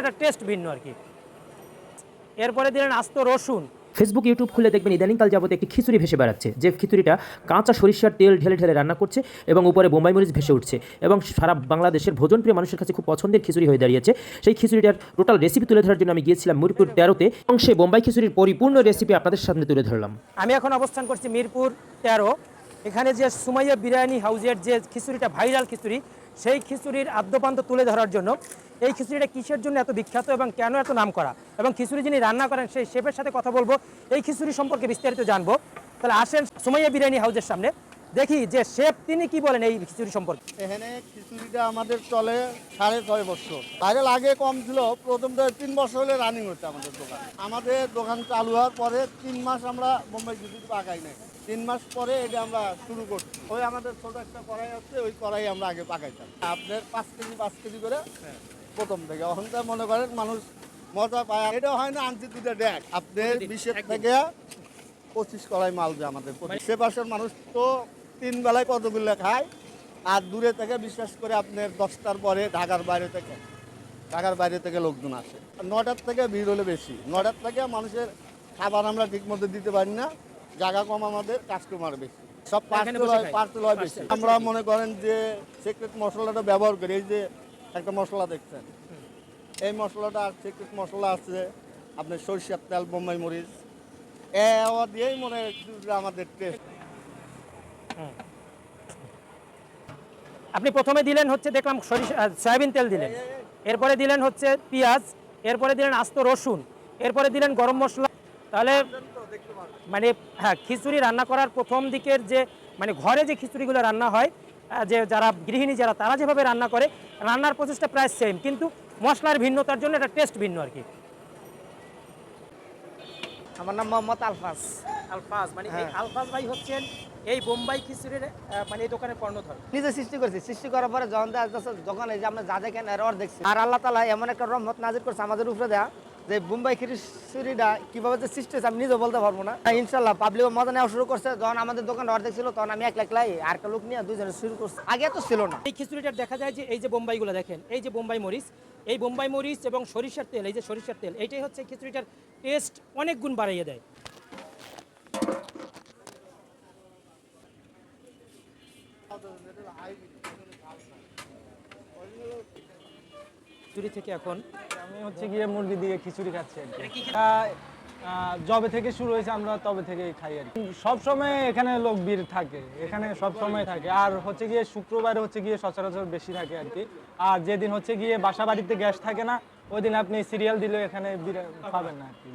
একটা টেস্ট ভিন্ন আর কি। এরপরে দিলেন আস্ত রসুন। ফেসবুক ইউটিউব খুলে দেখবেন ইদানিংকাল যাবত একটি খিচুড়ি ভেসে বেড়াচ্ছে যে খিচুড়িটা কাঁচা সরিষার তেল ঢেলে ঢেলে রান্না করছে এবং উপরে বোম্বাই মরিচ ভেসে উঠছে এবং সারা বাংলাদেশের ভোজনপ্রিয় মানুষের কাছে খুব পছন্দের খিচুড়ি হয়ে দাঁড়িয়েছে। সেই খিচুড়িটার টোটাল রেসিপি তুলে ধরার জন্য আমি গিয়েছিলাম মিরপুর তেরোতে এবং সেই বোম্বাই খিচুড়ির পরিপূর্ণ রেসিপি আপনাদের সামনে তুলে ধরলাম। আমি এখন অবস্থান করছি মিরপুর তেরো। এখানে যে সুমাইয়া বিরিয়ানি হাউজের যে খিচুড়িটা ভাইরাল খিচুড়ি সেই খিচুড়ির আদ্যপান্ত তুলে ধরার জন্য। এই খিচুড়িটা কিসের জন্য এত বিখ্যাত এবং কেন এত নাম করা এবং খিচুড়ি যিনি রান্না করেন সেই শেফের সাথে কথা বলব। এই খিচুড়ি সম্পর্কে বিস্তারিত জানব। তাহলে আসেন সুমাইয়া বিরিয়ানি হাউজের সামনে। দেখি যে শেফ তিনি কি বলেন এই খিচুড়ি সম্পর্কে। এখানে খিচুড়িটা আমাদের চলে সাড়ে ছয় বছর। বাইরে আগে কম ছিল প্রথম তো তিন বছর হলে রানিং হচ্ছে আমাদের দোকান। আমাদের দোকান চালু হওয়ার পরে তিন মাস আমরা বোম্বাই খিচুড়ি পাকাই নাই। তিন মাস পরে এটা আমরা শুরু করছি। ওই আমাদের ছোট একটা কড়াই আছে ওই কড়াই আমরা আগে পাকাইতাম। আপনার পাঁচ কেজি পাঁচ কেজি করে প্রথম থেকে। ওখানটা মনে করেন মানুষ মজা পায়। এটা হয় না আনছি দুটো ড্যাক আপনার বিশের থেকে পঁচিশ কড়াই মাল যে আমাদের সে পাশের মানুষ তো তিন বেলায় কতগুলো খায়? আর দূরে থেকে বিশ্বাস করে আপনার দশটার পরে ঢাকার বাইরে থেকে ঢাকার বাইরে থেকে লোকজন আসে। নটার থেকে ভিড় হলে বেশি। নটার থেকে মানুষের খাবার আমরা ঠিক মতো দিতে পারি না। জায়গা কম আমাদের কাস্টমার বেশি। সব পার্সেল হয় পার্সেল হয় বেশি। আমরা মনে করেন যে সিক্রেট মশলাটা ব্যবহার করি। এই যে একটা মশলা দেখছেন? এই মশলাটা আর সিক্রেট মশলা আছে আপনার সরিষার তেল বোম্বাই মরিচ। এ দিয়েই মনে হয় আমাদের টেস্ট আপনি প্রথমে দিলেন হচ্ছে, দেখলাম সয়াবিন তেল দিলেন। এরপরে দিলেন হচ্ছে পেঁয়াজ, এরপরে দিলেন আস্ত রসুন, এরপরে দিলেন গরম মশলা। তাহলে মানে হ্যাঁ খিচুড়ি রান্না করার প্রথম দিকের যে মানে ঘরে যে খিচুড়িগুলো রান্না হয় যে যারা গৃহিণী যারা, তারা যেভাবে রান্না করে, রান্নার প্রসেসটা প্রায় সেম কিন্তু মশলার ভিন্নতার জন্য একটা টেস্ট ভিন্ন আর কি। আমার নাম মোহাম্মদ আলফাস আলফাজ মানে এই আলফাজ ভাই হচ্ছেন এই বোম্বাই খিচুড়ির মানে এই দোকানের কর্ণধর। নিজে সৃষ্টি করেছি। সৃষ্টি করার পরে যখন এই যে আমরা যা দেখেন এর দেখছি আর আল্লাহ তালা এমন একটা রহমত নাজির করছে আমাদের উপরে দেয়া যে বোম্বাই খিচুড়িটা কীভাবে যে সৃষ্টি হয়েছে আমি নিজেও বলতে পারব না। হ্যাঁ, ইনশাল্লাহ পাবলিক মজা নেওয়া শুরু করছে। যখন আমাদের দোকান অর্ধেক ছিল তখন আমি এক একলাই আর একটা লোক নিয়ে দুজনে শুরু করছি। আগে তো ছিল না। এই খিচুড়িটা দেখা যায় যে এই যে বোম্বাইগুলো দেখেন এই যে বোম্বাই মরিচ এই বোম্বাই মরিচ এবং সরিষার তেল এই যে সরিষার তেল এইটাই হচ্ছে খিচুড়িটার টেস্ট অনেক গুণ বাড়াইয়ে দেয়। খিচুড়ি থেকে এখন? আমি হচ্ছে গিয়ে মুরগি দিয়ে খিচুড়ি খাচ্ছি আর কি। যবে থেকে শুরু হয়েছে আমরা তবে থেকে খাই আর কি। সব সময় এখানে লোক ভিড় থাকে এখানে সব সময় থাকে। আর হচ্ছে গিয়ে শুক্রবার হচ্ছে গিয়ে সচরাচর বেশি থাকে আর কি। আর যেদিন হচ্ছে গিয়ে বাসা বাড়িতে গ্যাস থাকে না ওই দিন আপনি সিরিয়াল দিলে এখানে বিরা- পাবেন না আর কি।